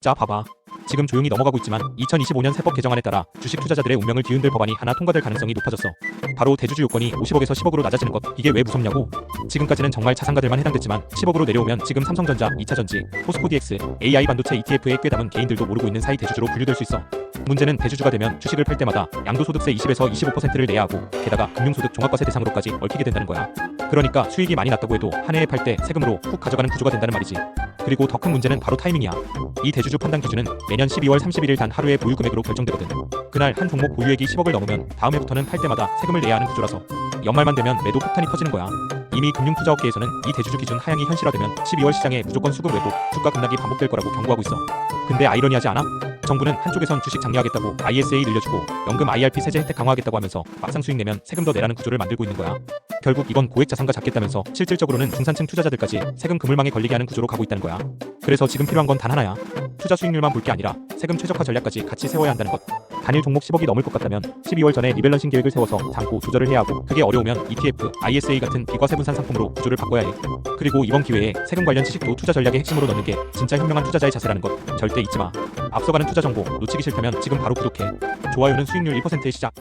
자 봐봐. 지금 조용히 넘어가고 있지만 2025년 세법 개정안에 따라 주식 투자자들의 운명을 뒤흔들 법안이 하나 통과될 가능성이 높아졌어. 바로 대주주 요건이 50억에서 10억으로 낮아지는 것. 이게 왜 무섭냐고? 지금까지는 정말 자산가들만 해당됐지만 10억으로 내려오면 지금 삼성전자, 2차전지, 포스코DX, AI 반도체 ETF에 꽤 담은 개인들도 모르고 있는 사이 대주주로 분류될 수 있어. 문제는 대주주가 되면 주식을 팔 때마다 양도소득세 20에서 25%를 내야 하고 게다가 금융소득 종합과세 대상으로까지 얽히게 된다는 거야. 그러니까 수익이 많이 났다고 해도 한 해에 팔 때 세금으로 훅 가져가는 구조가 된다는 말이지. 그리고 더 큰 문제는 바로 타이밍이야. 이 대주주 판단 기준은 매년 12월 31일 단 하루의 보유 금액으로 결정되거든. 그날 한 종목 보유액이 10억을 넘으면 다음 해부터는 팔 때마다 세금을 내야 하는 구조라서 연말만 되면 매도 폭탄이 터지는 거야. 이미 금융투자업계에서는 이 대주주 기준 하향이 현실화되면 12월 시장에 무조건 수급 왜곡, 주가 급락이 반복될 거라고 경고하고 있어. 근데 아이러니하지 않아? 정부는 한쪽에선 주식 장려하겠다고 ISA 늘려주고 연금 IRP 세제 혜택 강화하겠다고 하면서 막상 수익 내면 세금 더 내라는 구조를 만들고 있는 거야. 결국 이건 고액 자산가 잡겠다면서 실질적으로는 중산층 투자자들까지 세금 그물망에 걸리게 하는 구조로 가고 있다는 거야. 그래서 지금 필요한 건 단 하나야. 투자 수익률만 볼 게 아니라 세금 최적화 전략까지 같이 세워야 한다는 것. 단일 종목 10억이 넘을 것 같다면 12월 전에 리밸런싱 계획을 세워서 잠고 조절을 해야 하고 그게 어려우면 ETF, ISA 같은 비과세 분산 상품으로 구조를 바꿔야 해. 그리고 이번 기회에 세금 관련 지식도 투자 전략의 핵심으로 넣는 게 진짜 현명한 투자자의 자세라는 것 절대 잊지 마. 앞서가는 투자 정보 놓치기 싫다면 지금 바로 구독해. 좋아요는 수익률 1%의 시작.